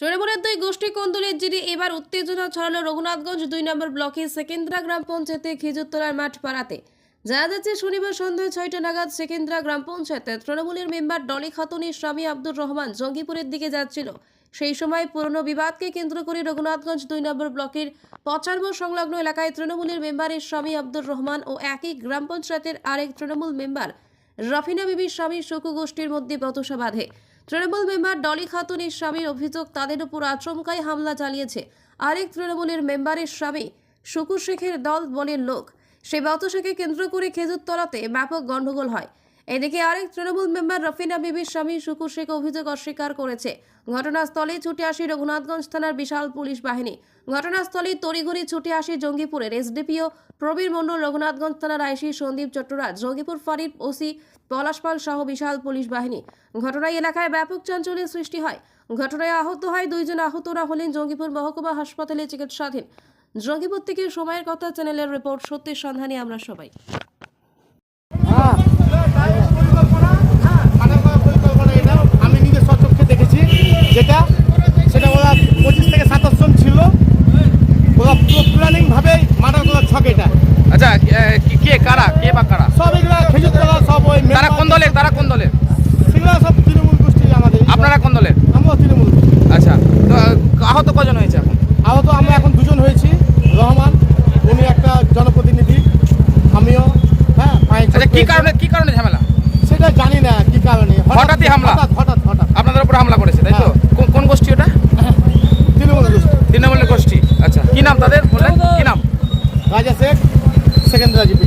তৃণমূলের দুই গোষ্ঠী কোন্দলের জিডি এবার উত্তেজনা ছড়ালো রঘুনাথগঞ্জ দুই নম্বর ব্লকের সেকেন্দ্রা গ্রাম পঞ্চায়েতে খেজুরতলার মাঠ পাড়াতে জানা যাচ্ছে, শনিবার সন্ধ্যায় ছয়টা নাগাদ সেকেন্দ্রা গ্রাম পঞ্চায়েতে তৃণমূলের মেম্বার ডলি খাতুনের স্বামী আব্দুর রহমান জঙ্গিপুরের দিকে যাচ্ছিল। সেই সময় পুরনো বিবাদকে কেন্দ্র করে রঘুনাথগঞ্জ দুই নম্বর ব্লকের পচারমো সংলগ্ন এলাকায় তৃণমূলের মেম্বারের স্বামী আব্দুর রহমান ও একই গ্রাম পঞ্চায়েতের আরেক তৃণমূল মেম্বার রফিনা বিবির স্বামী শকু গোষ্ঠীর মধ্যে বতসা বাঁধে। তৃণমূল মেম্বার ডলি খাতুনের স্বামীর অভিযোগ, তাদের উপর আচমকাই হামলা চালিয়েছে আরেক তৃণমূলের মেম্বারের স্বামী। শুকুর শেখের দল বলের লোক। সেই বতসাকে কেন্দ্র করে খেজুর খেজুরতলাতে ব্যাপক গণ্ডগোল হয়। এদিকে আরেক তৃণমূল মেম্বার রফিনা বিবির স্বামী শুকুর শেখ অভিযোগ অস্বীকার করেছে। ঘটনাস্থলে ছুটে আসে রঘুনাথগঞ্জ থানার বিশাল পুলিশ বাহিনী। ঘটনাস্থলে তড়িঘড়ি ছুটে আসে জঙ্গিপুরের এসডিপিও প্রবীর মণ্ডল, রঘুনাথগঞ্জ থানার আইসি সন্দীপ চট্টরাজ, জঙ্গিপুর ফাঁড়ির ওসি পলাশপাল সহ বিশাল পুলিশ বাহিনী। ঘটনায় এলাকায় ব্যাপক চাঞ্চল্যের সৃষ্টি হয়। ঘটনায় আহত হয় দুইজন আহতরা হলেন জঙ্গিপুর মহকুমা হাসপাতালে চিকিৎসাধীন। জঙ্গিপুর থেকে সময়ের কথা চ্যানেলের রিপোর্ট সত্যের সন্ধানে আমরা সবাই মার্ডার করার পরিকল্পনা এটা আমি নিজে সচক্ষে দেখেছি যেটা সেটা ওরা পঁচিশ থেকে সাতাশ জন ছিল ওরা পুরো প্ল্যানিংভাবেই মার্ডার করার ছক এটা আচ্ছা এ, কি- কারা? কে বা কারা? সব এগুলো খেজুর তলা সব ওই তারা কোন দলের? তারা কোন দলের? সেগুলো সব তৃণমূল গোষ্ঠী আমাদের। আপনারা কোন দলের? আমরাও তৃণমূল। আচ্ছা তো আহত কজন হয়েছে এখন? আহত আমরা এখন দুজন হয়েছি রহমান উনি একটা জনপ্রতিনিধি আমিও হ্যাঁ আচ্ছা কি কারণে কি কারণে ঝামেলা? সেটা জানি না কি কারণে। হঠাৎই হামলা? হঠাৎ হঠাৎ আপনাদের উপর হামলা করেছে তাই তো? হ্যাঁ। কোন- কোন গোষ্ঠী ওটা? তৃণমূল গোষ্ঠী। তৃণমূলের গোষ্ঠী। আচ্ছা কি নাম তাদের বললেন? কি নাম? রাজা শেখ সেকেন্দ্রা জিপি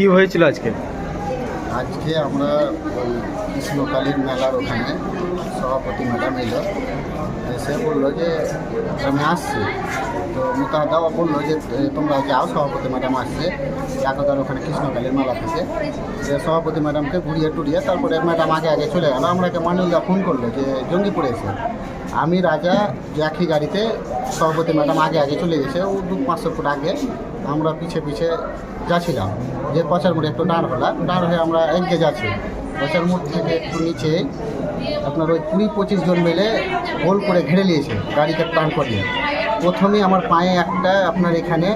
কি হয়েছিল আজকে? আজকে আমরা ওই কৃষ্ণকালীর মেলার ওখানে সভাপতি ম্যাডাম এলো, এসে বলল যে, আমি আসছি। তো মোতাহাদাও বলল যে তোমরা যাও, সভাপতি ম্যাডাম আসছে। একদার ওখানে কৃষ্ণকালীর মেলা থেকে। যে সভাপতি ম্যাডামকে ঘুরিয়ে টুরিয়ে তারপরে ম্যাডাম আগে আগে চলে গেল। আমরাকে মানুষরা ফোন করল যে, জঙ্গিপুরে এসে। আমি রাজা একই গাড়িতে সভাপতি ম্যাডাম আগে আগে চলে গেছে। ও দু পাঁচশো ফুট আগে আমরা পিছে পিছে যাচ্ছিলাম। যে পচার মোড়ে একটু ডার হলা ডার হয়ে আমরা এগিয়ে যাচ্ছি। পচার মোড় থেকে একটু নিচে আপনার ওই কুড়ি পঁচিশ জন মিলে গোল করে ঘিরে নিয়েছে গাড়িকে টান করিয়ে। প্রথমে আমার পায়ে একটা আপনার এখানে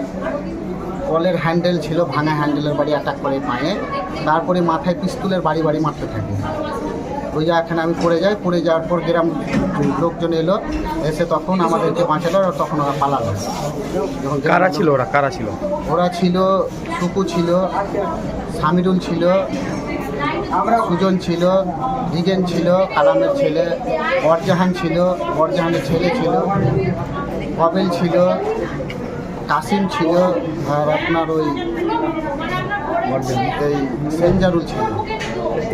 কলের হ্যান্ডেল ছিল, ভাঙা হ্যান্ডেলের বাড়ি অ্যাটাক করে পায়ে। তারপরে মাথায় পিস্তুলের বাড়ি বাড়ি মারতে থাকে। ওই জায়গাখানে আমি পড়ে যাই পড়ে যাওয়ার পর গ্রাম লোকজন এলো এসে তখন আমাদেরকে বাঁচালো আর তখন ওরা পালালো। কারা ছিল ওরা? কারা ছিল? ওরা ছিল সুকু ছিল সামিরুল ছিল সুজন ছিল রিগেন ছিল কালামের ছেলে বরজাহান ছিল বরজাহানের ছেলে ছিল কবেল ছিল কাসিম ছিল আর আপনার ওই এই সেঞ্জারুল ছিল।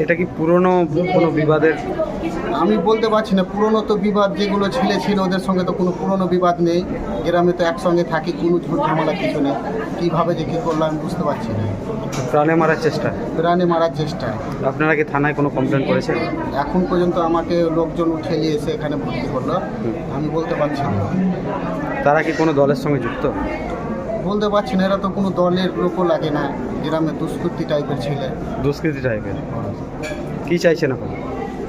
এটা কি পুরনো কোনো বিবাদের? আমি বলতে পারছি না পুরনো তো বিবাদ যেগুলো ছেলে ছিল ওদের সঙ্গে তো কোনো পুরনো বিবাদ নেই। গ্রামে তো একসঙ্গে থাকি কোনো ঝুট ঝামেলা কিছু নেই। কীভাবে যে কী করল আমি বুঝতে পারছি না। প্রাণে মারার চেষ্টা? প্রাণে মারার চেষ্টা। আপনারা কি থানায় কোনো কমপ্লেন করেছেন? এখন পর্যন্ত আমাকে লোকজন উঠে নিয়ে এসে এখানে ভর্তি করল। আমি বলতে পারছি না। তারা কি কোনো দলের সঙ্গে যুক্ত? বলতে পারছি না এরা তো কোনো দলের লোকও লাগে না গ্রামে দুষ্কৃতি টাইপের ছেলে। দুষ্কৃতি টাইপের কি চাইছেন এখন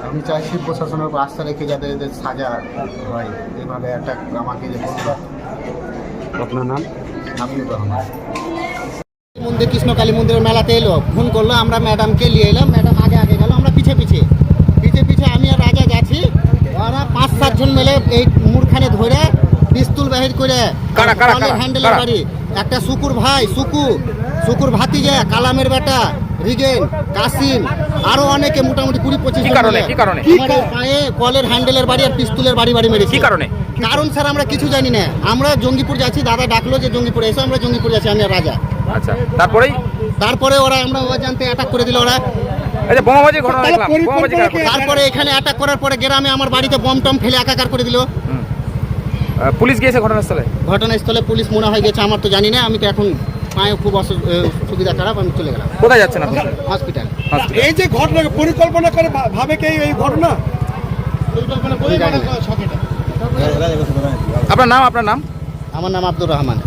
আমি চাইছি প্রশাসনের উপর আস্থা রেখে যাতে এদের সাজা হয়। এভাবে একটা আমাকে যে আপনার নাম? হামিদুর রহমান। মন্দির কৃষ্ণ কালী মন্দিরের মেলাতে এলো। ফোন করল আমরা ম্যাডামকে নিয়ে এলাম। ম্যাডাম আগে আগে গেল আমরা পিছে পিছে। পিছে পিছে আমি আর রাজা যাচ্ছি ওরা পাঁচ সাতজন মিলে এই করে কারা, কারা, কারা? হ্যান্ডেলের বাড়ি একটা শুকুর ভাই সুকু শুকুর ভাতিজা কালামের বেটা রিগেন কাসিম আরও অনেকে মোটামুটি কুড়ি পঁচিশ কি কারণে? কি কারণে? পায়ে কলের হ্যান্ডেলের বাড়ি আর পিস্তুলের বাড়ি বাড়ি মেরেছে কি কারণে? কারণ স্যার আমরা কিছু জানি না আমরা জঙ্গিপুর যাচ্ছি দাদা ডাকলো যে জঙ্গিপুরে এসে আমরা জঙ্গিপুর যাচ্ছি আমি রাজা আচ্ছা তারপরেই তারপরে ওরা আমরা অজান্তে অ্যাটাক করে দিল ওরা আচ্ছা? তারপরে এখানে অ্যাটাক করার পরে গ্রামে আমার বাড়িতে বম টম ফেলে একাকার করে দিল পুলিশ গিয়েছে ঘটনাস্থলে? ঘটনাস্থলে পুলিশ মনে হয়ে গেছে আমার তো জানি না আমি তো এখন পায়ে খুব অসুবিধা সুবিধা খারাপ আমি চলে গেলাম। কোথায় যাচ্ছেন আপনি হসপিটাল। হসপিটাল। এই যে ঘটনা পরিকল্পনা করে ভাবে কে এই ঘটনা? পরিকল্পনা করে আপনার নাম আপনার নাম? আমার নাম আব্দুর রহমান।